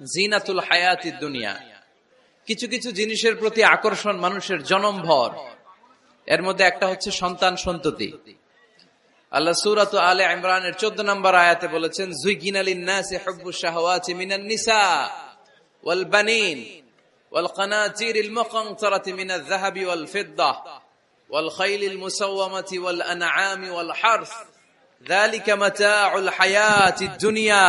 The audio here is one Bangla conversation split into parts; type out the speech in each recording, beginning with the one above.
জিনাতুল হায়াতি দুনিয়া কিছু কিছু জিনিসের প্রতি আকর্ষণ মানুষের জনমভর এর মধ্যে একটা হচ্ছে সন্তান সন্ততি আল্লাহ সুরাত আলে ইমরানের চোদ্দ নম্বর আয়াতে বলেছেন জুইকিন আলিন নাসি হুব্বু শাহওয়াতি মিনান নিসা ওয়াল বানিন والقناطير المقنطرة من الذهب والفضة والخيل المسومة والأنعام والحرث ذلك متاع الحياة الدنيا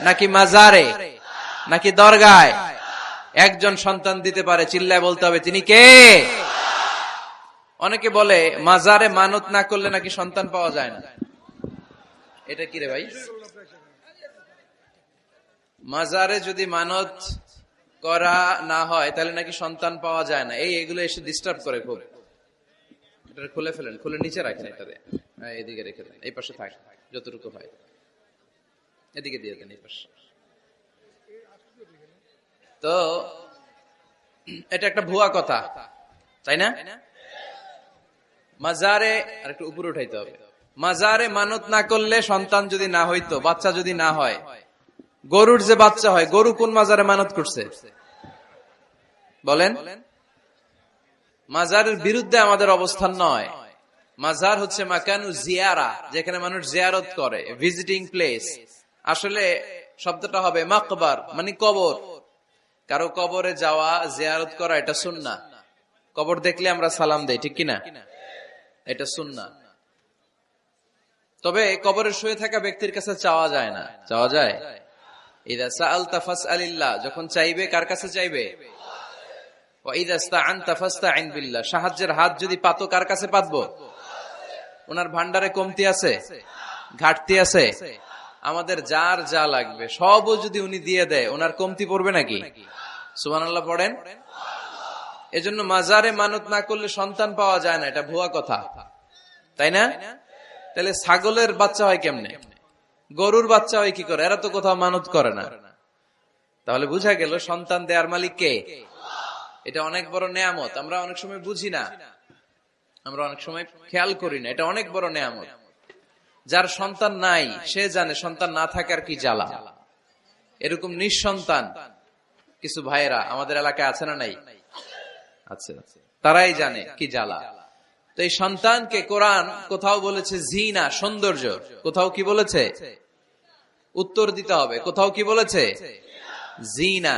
নাকি মাজারে? নাকি দরগায়? একজন সন্তান দিতে পারে চিল্লায় বলতে হবে তিনি কে? অনেকে বলে মাজারে মানত না করলে নাকি সন্তান পাওয়া যায় না। এটা কি রে ভাই? মাজারে যদি মানত করা না হয় তাহলে নাকি সন্তান পাওয়া যায় না। এই এগুলো এসে ডিস্টার্ব করে খুব। এটা খুলে ফেলেন খুলে নিচে রাখেন এটাতে হ্যাঁ, এদিকে রেখে দেন এই পাশে থাক যতটুকু হয়। এদিকে দিয়ে দেন এই পাশে। তো এটা একটা ভুয়া কথা তাই না? মাজারে আর একটু উপরে উঠাইতে হবে। মাজারে মানত না করলে সন্তান যদি না হইতো বাচ্চা যদি না হয় গরুর যে বাচ্চা হয় গরু কোন মাজারে মানত করছে? বলেন। মাজারের বিরুদ্ধে আমাদের অবস্থান নয়। মাজার হচ্ছে মাকানু জিয়ারা যেখানে মানুষ জিয়ারত করে ভিজিটিং প্লেস আসলে শব্দটা হবে মাকবার মানে কবর। কারও কবরে যাওয়া, জিয়ারত করা, এটা সুন্না কবর দেখলে আমরা সালাম দেই, ঠিক কিনা? এটা সুন্না তবে কবরে শুয়ে থাকা ব্যক্তির কাছে চাওয়া যায় না। চাওয়া যায়? যখন চাইবে, কার কাছে চাইবে? সাহায্যের হাত যদি পাতো, কার কাছে পাতবো? ওনার ভান্ডারে কমতি আছে? ঘাটতি আছে? আমাদের যার যা লাগবে সবও যদি উনি দিয়ে দেয় ওনার কমতি পড়বে নাকি? সুবহানাল্লাহ পড়েন? এজন্য মাজারে মানত না করলে সন্তান পাওয়া যায় না এটা ভুয়া কথা। তাই না? তাহলে ছাগলের বাচ্চা হয় কেমনে? গরুর বাচ্চা হয় কি করে? এরা তো কোথাও মানত করে না। তাহলে বুঝা গেল সন্তান দেয়ার মালিক কে? এটা অনেক বড় নেয়ামত আমরা অনেক সময় বুঝি না। আমরা অনেক সময় খেয়াল করি না এটা অনেক বড় নেয়ামত। যার সন্তান নাই, সে জানে সন্তান না থাকার কি জ্বালা। এরকম নিঃসন্তান কিছু ভাইয়েরা আমাদের এলাকায় আছে না নাই? আছে। তারাই জানে কি জ্বালা। তো এই সন্তানকে কোরআন কোথাও বলেছে জিনা, সৌন্দর্য। কোথাও কি বলেছে? উত্তর দিতে হবে। কোথাও কি বলেছে? জিনা।